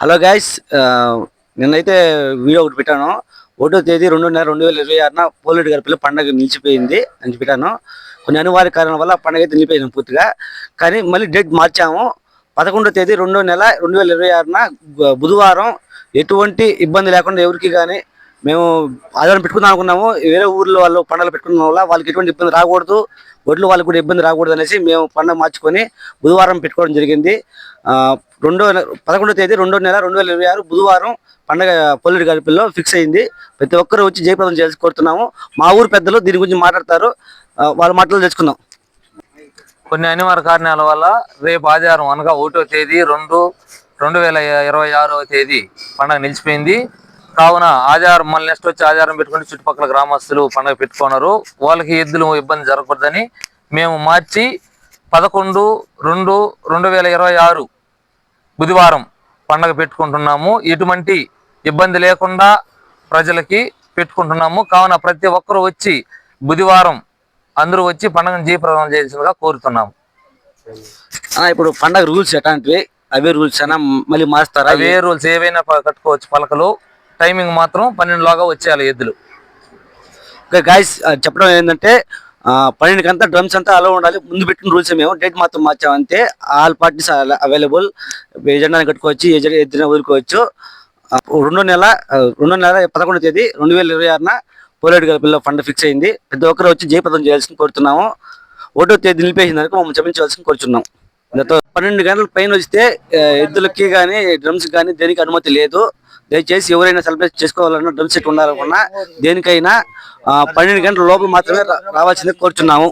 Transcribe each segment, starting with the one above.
Hello guys నిన్నైతే video ఒకటి పెట్టాను. ఒకటో తేదీ రెండున్నర రెండు వేల ఇరవై ఆరున పోలేడు గారి పిల్ల పండగ నిలిచిపోయింది అని పెట్టాను కొన్ని అనివార్య కారణాల వల్ల పండగ అయితే నిలిపోయింది పూర్తిగా. కానీ మళ్ళీ డేట్ మార్చాము. పదకొండో తేదీ రెండో నెల రెండు వేల ఇరవై ఆరున బుధవారం ఎటువంటి ఇబ్బంది లేకుండా ఎవరికి కానీ మేము ఆధారం పెట్టుకుందాం అనుకున్నాము. వేరే ఊర్లో వాళ్ళు పండుగలు పెట్టుకున్న వల్ల వాళ్ళకి ఎటువంటి ఇబ్బంది రాకూడదు. ఒడ్లు వాళ్ళకి కూడా ఇబ్బంది రాకూడదు అనేసి మేము పండుగ మార్చుకొని బుధవారం పెట్టుకోవడం జరిగింది. రెండో పదకొండో తేదీ రెండో నెల రెండు వేల ఇరవై ఆరు బుధవారం పండగ పొల్లుడి గడిపిల్లో ఫిక్స్ అయింది. ప్రతి ఒక్కరు వచ్చి జయప్రదం చేసి కోరుతున్నాము. మా ఊరు పెద్దలు దీని గురించి మాట్లాడతారు. వాళ్ళ మాటలు తెచ్చుకుందాం కొన్ని అనివార్య కారణాల వల్ల రేపు ఆదివారం అనగా ఒకటో తేదీ రెండు రెండు వేల ఇరవై ఆరో తేదీ పండగ నిలిచిపోయింది. కావున ఆదివారం మళ్ళీ నెక్స్ట్ వచ్చి ఆదివారం పెట్టుకుంటే చుట్టుపక్కల గ్రామస్తులు పండగ పెట్టుకున్నారు. వాళ్ళకి ఎద్దులు ఇబ్బంది జరగకూడదని మేము మార్చి పదకొండు రెండు రెండు వేల ఇరవై ఆరు బుధవారం పండగ పెట్టుకుంటున్నాము. ఎటువంటి ఇబ్బంది లేకుండా ప్రజలకి పెట్టుకుంటున్నాము. కావున ప్రతి ఒక్కరూ వచ్చి బుధవారం అందరూ వచ్చి పండుగను జయప్రదం చేయాల్సిందిగా కోరుతున్నాము. ఇప్పుడు పండగ రూల్స్ ఎట్లాంటివి? అవే రూల్స్ అయినా మళ్ళీ మారుస్తారా? అవే రూల్స్ ఏవైనా కట్టుకోవచ్చు పలకలు. టైమింగ్ మాత్రం పన్నెండులోగా వచ్చేయాలి ఎద్దులు. ఓకే గాయస్ చెప్పడం ఏంటంటే పన్నెండుకంతా డ్రమ్స్ అంతా అలా ఉండాలి. ముందు పెట్టిన రూల్స్ మేము. డేట్ మాత్రం మార్చాం అంతే ఆల్ పార్టీస్ అవైలబుల్ ఎజెండాని కట్టుకోవచ్చు ఎజెండా ఎద్దున వదులుకోవచ్చు. రెండో నెల రెండో నెల పదకొండో తేదీ రెండు వేల ఇరవై ఆరున పోలేడు గారి ఫండ్ ఫిక్స్ అయింది. ప్రతి ఒక్కరు వచ్చి జయప్రదం చేయాల్సింది కోరుతున్నాము. ఒకటో తేదీ నిలిపేసిన దానికి మమ్మల్ని క్షమించవలసింది కోరుచున్నాం. పన్నెండు గంటల పైన వస్తే ఎద్దులకి కానీ డ్రమ్స్ కానీ దేనికి అనుమతి లేదు. దయచేసి ఎవరైనా సెలబ్రేట్ చేసుకోవాలన్నా డ్రమ్ సెట్ ఉండాలనుకున్నా దేనికైనా పన్నెండు గంటల లోపల మాత్రమే రా- రావాల్సింది కోరుచున్నాము.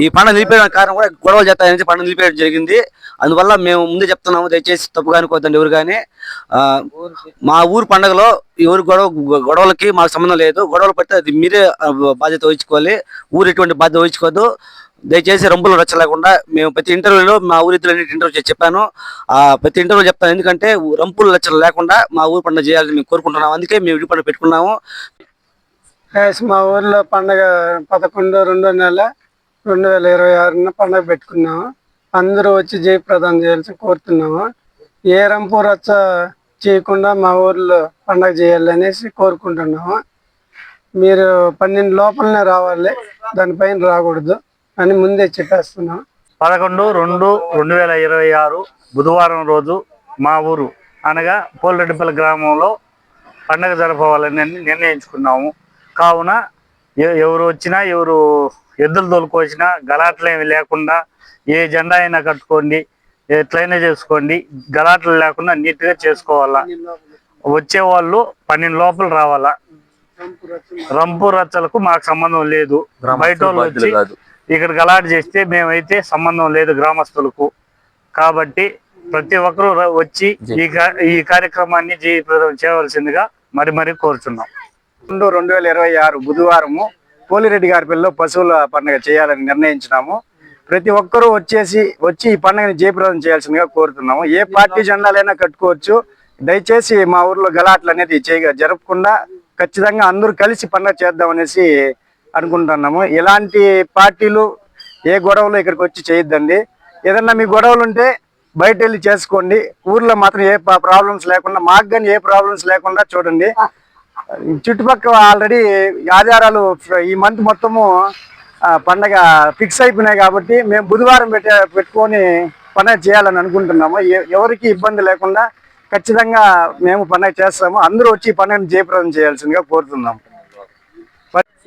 ఈ పండుగ నిలిపేయడం కారణం కూడా గొడవలు చేస్తాయని పండుగ నిలిపేయడం జరిగింది. అందువల్ల మేము ముందే చెప్తున్నాము దయచేసి తప్పుగా అనుకోవద్దండి ఎవరు కానీ. మా ఊరు పండుగలో ఎవరు గొడవ గొడవలకి మాకు సంబంధం లేదు. గొడవలు పడితే అది మీరే బాధ్యత వహించుకోవాలి. ఊరు ఎటువంటి బాధ్యత వహించుకోవద్దు. దయచేసి రంపులు రచ్చలేకుండా మేము ప్రతి ఇంటర్వ్యూలో మా ఊరి ఇద్దరు ఇంటర్వ్యూ చేసి చెప్పాను. ఆ ప్రతి ఇంటర్వ్యూ చెప్తాను. ఎందుకంటే రంపులు రచ్చలు లేకుండా మా ఊరు పండుగ చేయాలని మేము కోరుకుంటున్నాము. అందుకే మేము ఇటు పండుగ పెట్టుకున్నాము. మా ఊర్లో పండగ పదకొండు రెండో నెల రెండు వేల ఇరవై ఆరున పండగ పెట్టుకున్నాము. అందరూ వచ్చి జయప్రదం చేయాల్సి కోరుతున్నాము. ఏ రంపు రచ్చ చేయకుండా మా ఊర్లో పండగ చేయాలనేసి కోరుకుంటున్నాము. మీరు పన్నెండు లోపలనే రావాలి. దానిపైన రాకూడదు. అని ముందే చెప్పేస్తున్నాం. పదకొండు రెండు రెండు వేల ఇరవై ఆరు బుధవారం రోజు మా ఊరు అనగా పోలరెడ్డిపల్లి గ్రామంలో పండగ జరపవాలని నిర్ణయించుకున్నాము. కావున ఎవరు వచ్చినా ఎవరు ఎద్దులు తోలుకొచ్చినా గలాట్లేమి లేకుండా ఏ జెండా అయినా కట్టుకోండి ఎట్లయినా చేసుకోండి గలాట్లు లేకుండా నీట్గా చేసుకోవాలా. వచ్చే వాళ్ళు పన్నెండు లోపల రావాలా. రంపు రచ్చలకు మాకు సంబంధం లేదు. బయట వాళ్ళు వచ్చి కాదు ఇక్కడ గలాట్ చేస్తే మేమైతే సంబంధం లేదు గ్రామస్తులకు. కాబట్టి ప్రతి ఒక్కరూ ర- వచ్చి ఈ ఈ కార్యక్రమాన్ని జయప్రదం చేయవలసిందిగా మరి మరి కోరుచున్నాం. రెండు రెండు వేల ఇరవై ఆరు బుధవారము పోలిరెడ్డి గారి పిల్లలు పశువుల పండుగ చేయాలని నిర్ణయించినాము. ప్రతి ఒక్కరూ వచ్చేసి వచ్చి ఈ పండుగని జయప్రదం చేయాల్సిందిగా కోరుతున్నాము. ఏ పార్టీ జెండాలైనా కట్టుకోవచ్చు. దయచేసి మా ఊర్లో గలాట్లు అనేది చేయగా జరపకుండా ఖచ్చితంగా అందరూ కలిసి పండుగ చేద్దాం అనేసి అనుకుంటున్నాము. ఎలాంటి పార్టీలు ఏ గొడవలు ఇక్కడికి వచ్చి చేయొద్దండి. ఏదన్నా మీ గొడవలు ఉంటే బయట వెళ్ళి చేసుకోండి. ఊర్లో మాత్రం ఏ ప్రాబ్లమ్స్ లేకుండా మాకు కానీ ఏ ప్రాబ్లమ్స్ లేకుండా చూడండి. చుట్టుపక్కల ఆల్రెడీ ఆధారాలు ఈ మంత్ మొత్తము పండగ ఫిక్స్ అయిపోయినాయి కాబట్టి మేము బుధవారం పెట్టే పెట్టుకొని పండగ చేయాలని అనుకుంటున్నాము. ఎవరికి ఇబ్బంది లేకుండా ఖచ్చితంగా మేము పండగ చేస్తాము. అందరూ వచ్చి పండుగను జయప్రదం చేయాల్సిందిగా కోరుతున్నాము.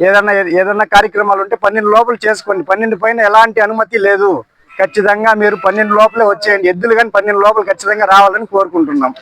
ఏదన్నా ఏదన్నా కార్యక్రమాలు ఉంటే పన్నెండు లోపల చేసుకోండి. పన్నెండు పైన ఎలాంటి అనుమతి లేదు. ఖచ్చితంగా మీరు పన్నెండు లోపలే వచ్చేయండి. ఎద్దులు కానీ పన్నెండు లోపల ఖచ్చితంగా రావాలని కోరుకుంటున్నాం.